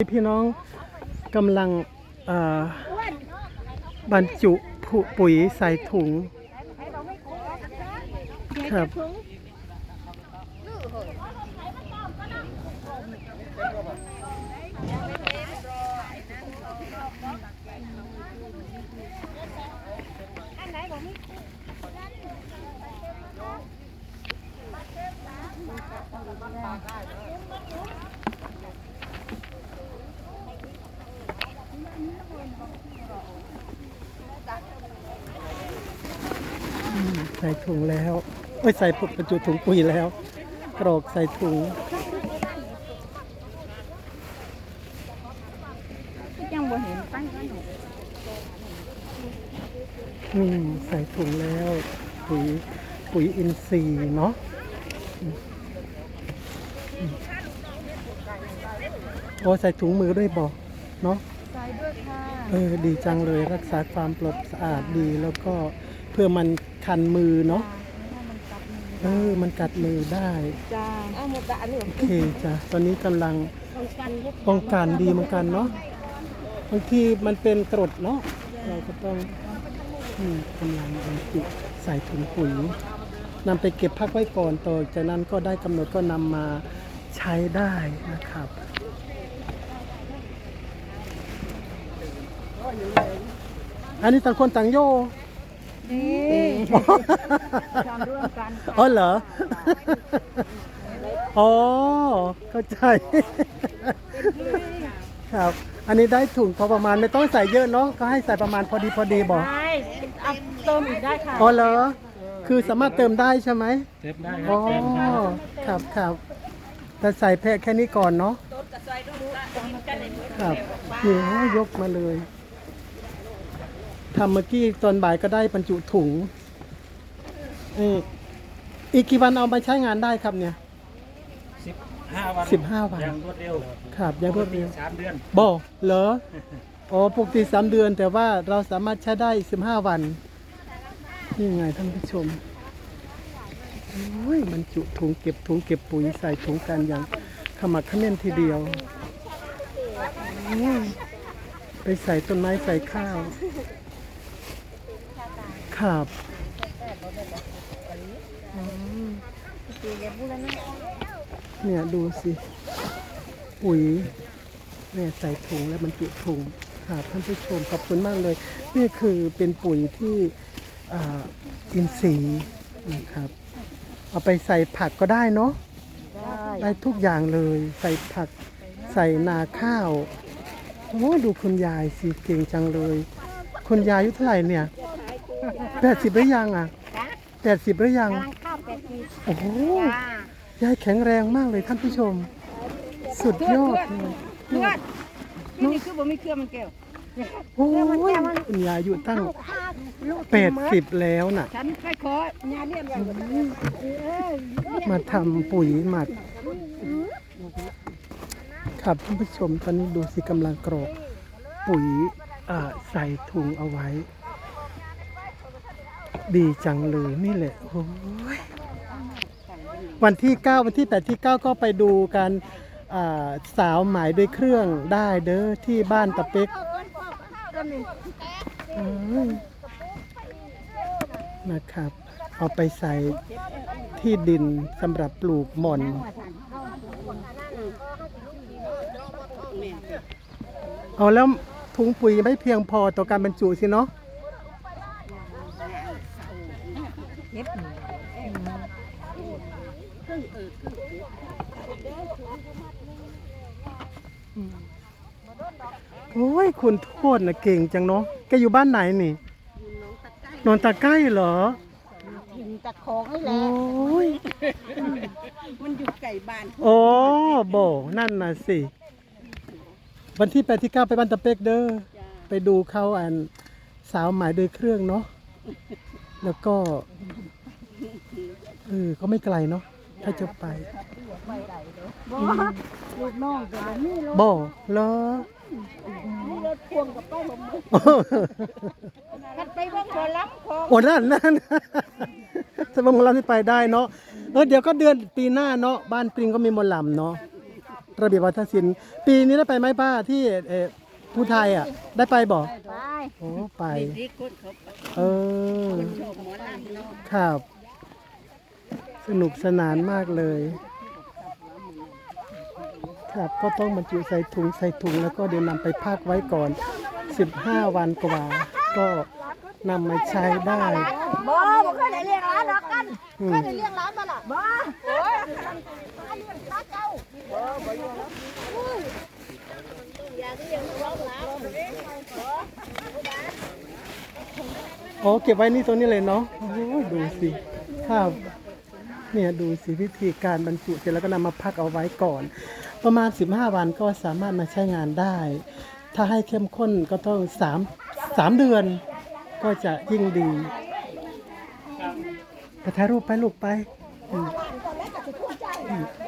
พี่น้องกำลังบรรจุผุปุ๋ยใส่ถุงครับ ใส่ถุงแล้วเอ้ยใส่บรรจุถุงปุ๋ยแล้ว กรอกใส่ถุงยังบ่เห็นตั้งกันหนูอืมใส่ถุงแล้วปุ๋ยปุ๋ยอินทรีย์เนาะอืมอืมโอ้ใส่ถุงมือด้วยบอกเนาะใส่ด้วยค่ะเออดีจังเลยรักษาความปลอดสะอาดดีแล้วก็เพื่อมันคันมือเนาะให้มันกัดมือเออ มันกัดมือได้จ้าเอาหมดละอันนี้โอเคจ้ะตอนนี้กำลังป้องกันลูกป้องกันดีเหมือนกันเนาะบางทีมันเป็นกรดเนาะเราก็ต้องอืมกำลังบรรจุใส่ถุงปุ๋ยนำไปเก็บพักไว้ก่อนต่อจากนั้นก็ได้กำหนดก็นำมาใช้ได้นะครับ อันนี้ต่างคนต่างโย นี่ทำร่วมกันอ๋อเหรอ อ๋อ เข้าใจ ครับ อันนี้ได้ถุงพอประมาณไม่ต้องใส่เยอะเนาะก็ให้ใส่ประมาณพอดีพอดีบอกได้เอาเติมอีกได้ค่ะอ๋อเหรอ คือสามารถเติมได้ใช่ไหมเต็มได้คอ๋รัอบครับครับแต่ใส่แพะแค่นี้ก่อนเนาะ ครับนี่โอ้ยกมาเลย ทำเมื่อกี้ตอนบ่ายก็ได้บรรจุถุงนี่อีกกี่วันเอาไปใช้งานได้ครับเนี่ย สิบห้าวันสิบห้าวัน ยังรวดเร็วครับยังรวดเร็วสามเดือนบอกเหรออ๋อปกติสามเดือน แต่ว่าเราสามารถใช้ได้สิบห้าวันนี่ไงท่านผู้ชมโอ้ยมันจุถุงเก็บถุงเก็บปุ๋ยใส่ถุงกันอย่างขมักเขม้นทีเดียวโอ้ยไปใส่ต้นไม้ใส่ข้าว ครับอ๋อเนี่ยดูสิปุ๋ยเนี่ยใส่ถุงแล้วมันจุถุงครับท่านผู้ชมขอบคุณมากเลย นี่คือเป็นปุ๋ยที่อ่าอินทรีย์นะครับ เอาไปใส่ผักก็ได้เนาะได้ได้ทุกอย่างเลยใส่ผักใส่นาข้าวโอ้ดูคุณยายสิเก่งจังเลย คุณยายอายุเท่าไหร่เนี่ย แปดสิบหรือยังอะแปดสิบหรือยัง กำลังข้าวเป็ดมีโอ้โห จ้ายายแข็งแรงมากเลยท่านผู้ชม สุดยอดเลยเพื่อนนี่นี่คือบ่มีเครื่องมันแก้วโอ้ยคุณยายอายุตั้งแปดสิบแล้วน่ะ ฉันใครขอยาเลี้ยงไว้หมดเอ้ยมาทำปุ๋ยหมัก ครับท่านผู้ชมตอนนี้ดูสิกำลังกรอกปุ๋ยอ่าใส่ถุงเอาไว้ ดีจังเลยนี่แหละโอ้ยวันที่ 9 วันที่8ที่ 9 ก็ไปดูการสาวหมายด้วยเครื่องได้เด้อที่บ้านตะเป็กนะครับ เอาไปใส่ที่ดินสำหรับปลูกหม่อนเอาแล้วถุงปุ๋ยไม่เพียงพอต่อการบรรจุสิเนาะ เฮ็ดหนูโอ้ยคุณโทษนะเก่งจังเนาะแกอยู่บ้านไหนนี่นอนตาใกล้เหรอหินตะคองให้แหโอละ้ยมันอยู่ไก่บ้านโอ้โบนั่นน่ะสิวันที่แปดที่เก้าไปบ้านตะเป็กเด้อไปดูเขาอันสาวหมายโดยเครื่องเนาะ แล้วก็เออก็ไม่ไกลเนาะถ้าจะไปบ่ลูกน้องก็บ่มีรถบ่เหรอมีรถพ่วงกับไปผมคันไปเบิ่งหมอลำของโอ้นั่นนั่นสมมติเราที่ไปได้เนาะเออเดี๋ยวก็เดือนปีหน้าเนาะบ้านปริงก็มีหมอลำเนาะระเบียบวัฒนศิลป์ปีนี้ได้ไปไหมป้าที่เออ ผู้ไทยอะ ได้ไปบอกไปโอ้ไปคนเออ ครับ สนุกสนานมากเลย ครับก็ต้องบรรจุใส่ถุงใส่ถุงแล้วก็เดี๋ยวนำไปพักไว้ก่อน 15 วันกว่า ก็นำมาใช้ได้บ่บ่เคยได้เลี้ยงร้านหรอกกันอืมเคยได้เลี้ยงร้านมาล่ะบ่โอ้ยเลี้ยงร้านเจ้าบ่บ่อยู่แล้ว อ๋อเก็บไว้นี่ตรงนี้เลยเนาะโอ้โหดูสิครับเนี่ยดูสิวิธีการบรรจุเสร็จแล้วก็นำมาพักเอาไว้ก่อน ประมาณ 15 วันก็สามารถมาใช้งานได้ ถ้าให้เข้มข้นก็ต้อง3 3เดือน ก็จะยิ่งดีไปถ่ายรูปไปลูกไปอืมอืมอ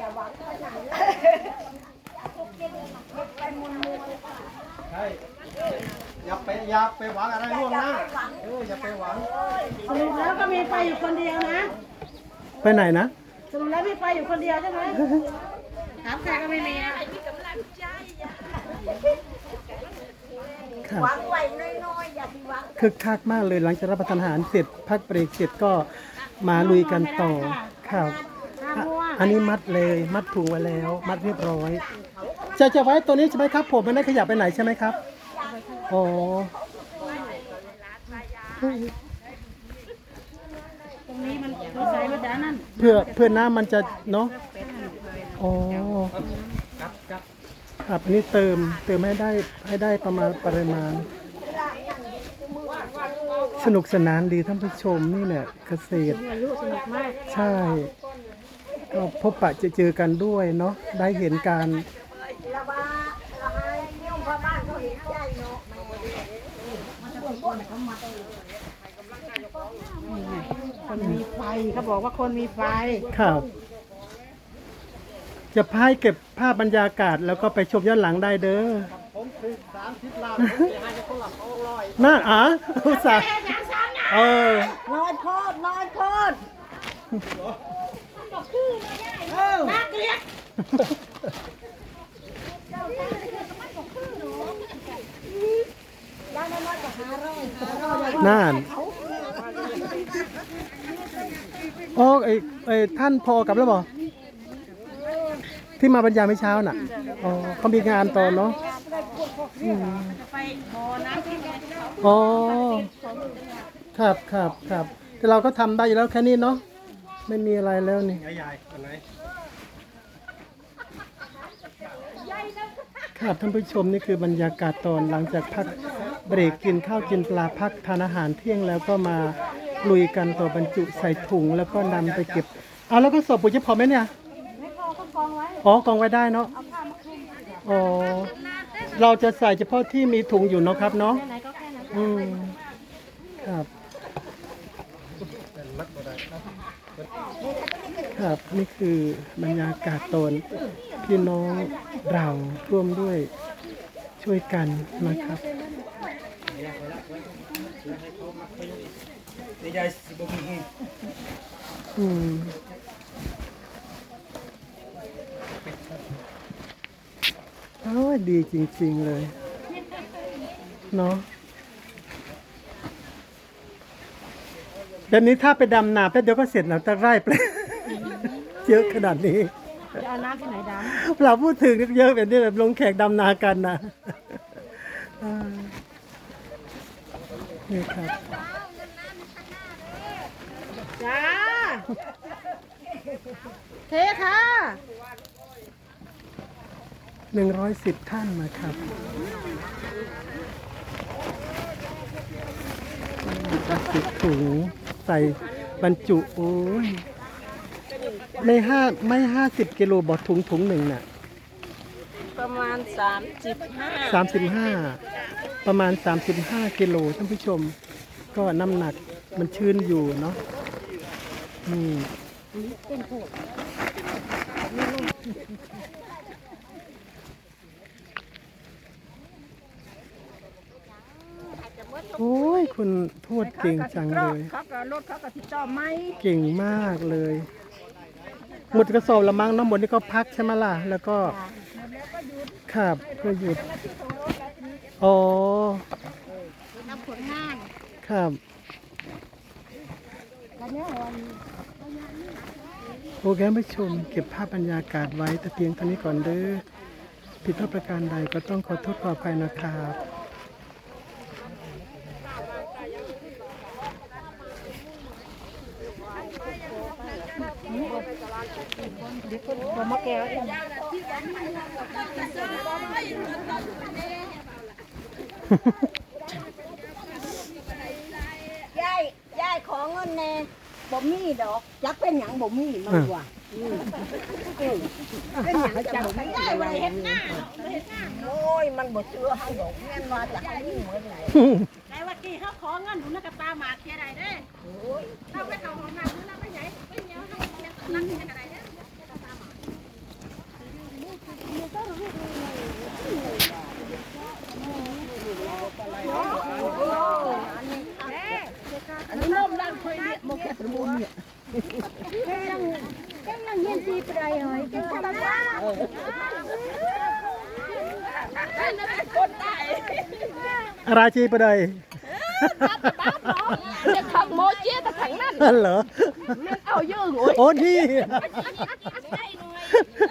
ย่าไป อย่าไปหวังอะไรล่วงหน้าเอออย่าไปหวังสรุปแล้วก็มีไฟอยู่คนเดียวนะไปไหนนะสรุปแล้วมีไฟอยู่คนเดียวใช่ไหมถามใครก็ไม่มีอะครับหวังไว้น้อยๆอย่าไปหวังคึกคักมากเลยหลังจากรับประทานอาหารเสร็จพักเบรกเสร็จก็มาลุยกันต่อครับอะอันนี้มัดเลยมัดถุงไว้แล้ว มัดเรียบร้อย จะจะไว้ตัวนี้ใช่ไหมครับ ผมไม่ได้ขยับไปไหนใช่ไหมครับ อ๋อตรงนี้มันเราใส่รถด้านนั่นเพื่อเพื่อน้ำมันจะเนาะอ๋อครับครับครับอันนี้เติมเติมให้ได้ให้ได้ประมาณปริมาณ สนุกสนานดีท่านผู้ชมนี่แหละเกษตรอายุสนุกมากใช่ก็พบปะจะเจอกันด้วยเนาะได้เห็นการ คนมีไฟเขาบอกว่าคนมีไฟข่าวจะพายเก็บภาพบรรยากาศแล้วก็ไปชมย้อนหลังได้เด้อผมคือสามสิบล้านผมจะให้คนละสองร้อยน่าอ๋ออุตส่าห์เออนอนโคตรนอนโคตรน่าเกลียดน่าน โอ้ไอไอ้ท่านพอกลับแล้วบอที่มาบรรยายเมื่อเช้าน่ะอ๋อเขามีงานต่อเนาะอ๋อครับครับครับแต่เราก็ทำได้อยู่แล้วแค่นี้เนาะไม่มีอะไรแล้วนี่ใหญ่ๆอันไหนครับท่านผู้ชมนี่คือบรรยากาศตอนหลังจากพัก เบรกกินข้าวกินปลาพักทานอาหารเที่ยงแล้วก็มาลุยกันต่อบรรจุใส่ถุงแล้วก็นำไปเก็บเอาแล้วก็สอบปุ๋ยจะพอไหมเนี่ยไม่พอก็กองไว้ อ๋อกองไว้ได้เนาะอ๋อเราจะใส่เฉพาะที่มีถุงอยู่เนาะครับเนาะแค่ไหนก็แค่นั้นอืมครับครับนี่คือบรรยากาศตอนพี่น้องเราร่วมด้วยช่วยกันนะครับ นี่ยายสิบมีอืมโอ้ยดีจริง ๆ เลย เนาะแบบนี้ถ้าไปดำนาแป๊บเดียวก็เสร็จแล้วแต่ไร่เปลเยอะขนาดนี้จะเอาน้ำที่ไหนดเราพูดถึงเยอะแบบนี้แบบลงแขกดำนากันนะอ่า นี่ครับำจ้าเทค่ะหนึ่งร้อยสิบท่านนะครับสิบถุงใส่บรรจุ โอ้ย ไม่ห้าไม่ห้าสิบกิโลบอถุงถุงหนึ่งน่ะ ประมาณสามสิบห้าประมาณสามสิบห้ากิโลท่านผู้ชม ก็น้ำหนักมันชื้นอยู่เนาะนี่โอ้ยคุณโทษเก่งจังเลยเขาก็รถเขาก็ติดต่อไหมเก่งมากเลย หมดกระสอบละมั้งเน้ำหมดนี่ก็พักใช่ไหมล่ะ แล้วก็ ครับเพื่อหยุดอ๋อ ทำผลงานครับกันเนี่ยวันโอเคท่านผู้ชมเก็บภาพบรรยากาศไว้แต่เพียงเท่านี้ก่อนเด้อผิดพลาดประการใดก็ต้องขอโทษขออภัยนะครับผมมาแก้ว ยายยายขอเงินแน่บ่มีดอกจักเป็นหยังบ่มีมันว่าเป็นหยังจักบ่มียายว่าเฮ็ดหน้าโอ้ยมันบ่เชื่อให้ดอกแม่นว่าจะให้เหมือนไหนในวันที่เขาขอเงินหนูนะกับตาหมาเคียใดได้เข้าไปเขาของน้ำหนูนะไม่ใหญ่ไม่เหนียวให้เคียนั่งเคียอะ អានេះនំឡើងភ័យនេះមកតែ9នេះគេនឹងគេនឹងមានទីប្រៃហើយគេថាបានហើយនៅគុណដែររាជីប្តីតែខំមកជាតែខាងហ្នឹងហ៎មានឲ្យយើងអូនជី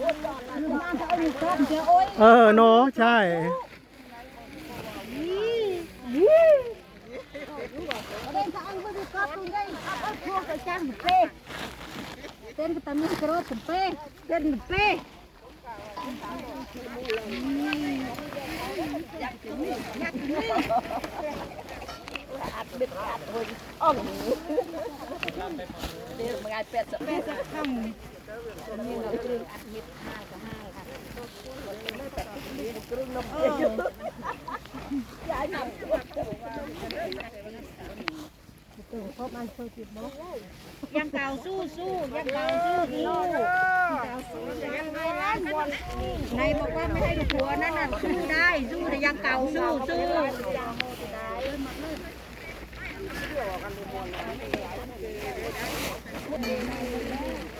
เหรอเอาเยอะโอ้ยโอ้นี่ข้ามเว้นเน่าหลังนี่ป้าถึงเป็นโลกรอบที่เป็นที่รถยกคือมันพลิกหนูเรื่องเป็นจะใกล้เหรอไม่ต้องเรียนจะจ้าโอ้เอาอยู่ครอบเสียโอ้ย เออเนาะใช่เดินทางไปดูก็ตุ้งได้เอาทั่วกระจังเป้เต้นก็ตำมีกระโดดเป้เต้นเป้ยังเก่าสู้สู้ยังเก่าสู้สู้ในบอกว่าไม่ให้ลูกหัวนั่นน่ะสู้ได้สู้แต่ยังเก่าสู้สู้จอบนะใหญ่เ